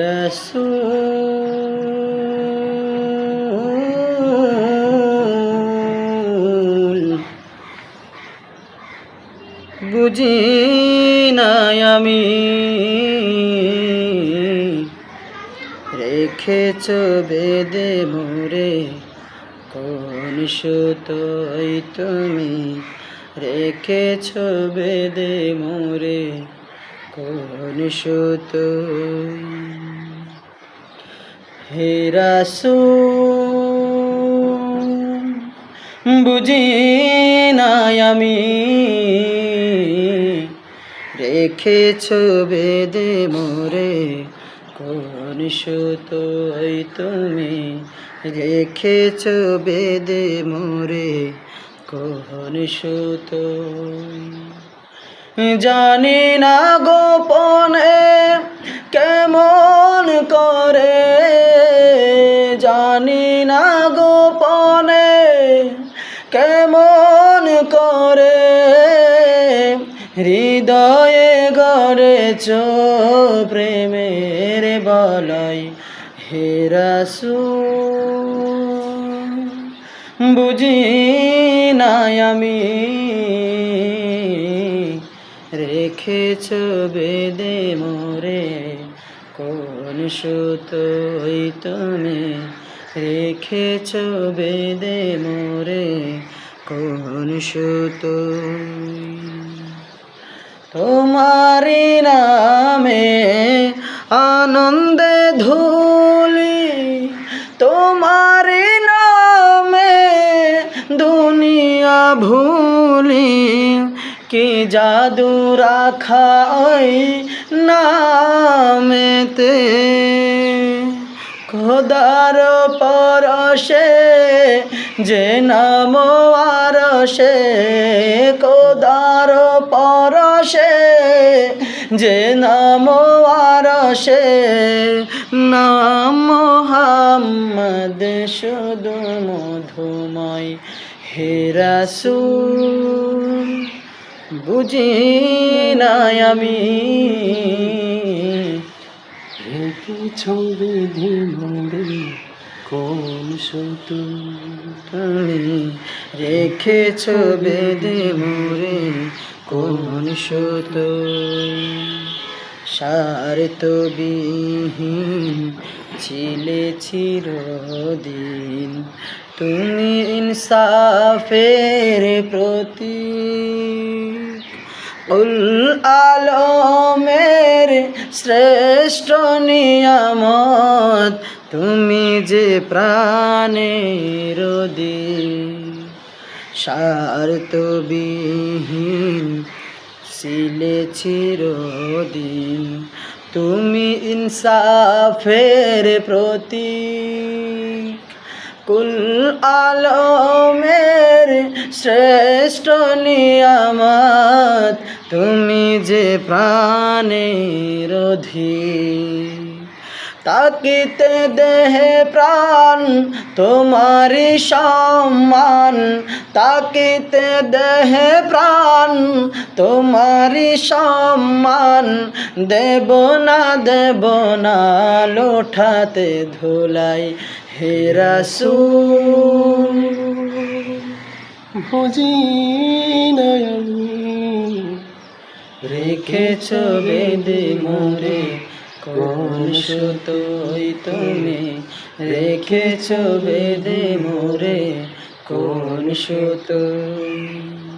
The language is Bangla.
রসুল। বুঝি নাই আমি রেখেছ বেদে মোরে কোন সুতোই তুমি রেখেছ বেদে মোরে। কোন সুতো হেরাসু বুঝি নাই আমি রেখেছ বেদে মোরে কোন সুতোই তুমি রেখেছ বেদে মোরে কোন সুতো জানি না গোপনে কেমন করে, জানি না গোপনে কেমন করে, হৃদয়ে গড়েছ প্রেমের বলাই হেরাসু বুঝি নাই আমি রেখেছ বেদে মোরে? কোন সুতোই তুমি রেখেছ বেদে মোরে? কোন সুতো? তোমারি নামে আনন্দে ধুলি তোমারি নামে দুনিয়া ভুলি। কি জাদু রাখা ওই নামেতে? খোদার পরশে যে নাম আরশে খোদার পরশে যে নাম আরশে নাম মোহাম্মদ শুধু মধুময় হেরাসুল বুঝি নাই আমি। মোরে কোন সতু তুমি রেখেছ বেদে মোরে কোন সার তো বিহীন ছিলে চিরদিন, তুমি ইনসাফের প্রতি উল আলমের শ্রেষ্ঠ নিয়ামত, তুমি যে প্রাণের বিহীন ছিলে চিরদিন, তুমি ইনসাফের প্রতি কুল আলমের শ্রেষ্ঠ নিয়ামত তুমি যে প্রাণের তাকিতে দেহে প্রাণ তোমারি সম্মান। তাকিতে দেহে প্রাণ তোমারি সম্মান। দেব না দেব না, লোঠাতে ধুলাই হেরাসুল বুঝি রেখেছ বেদে মোরে? কোন সুতোই তুমি রেখেছ বেদে মোরে? কোন সুতোই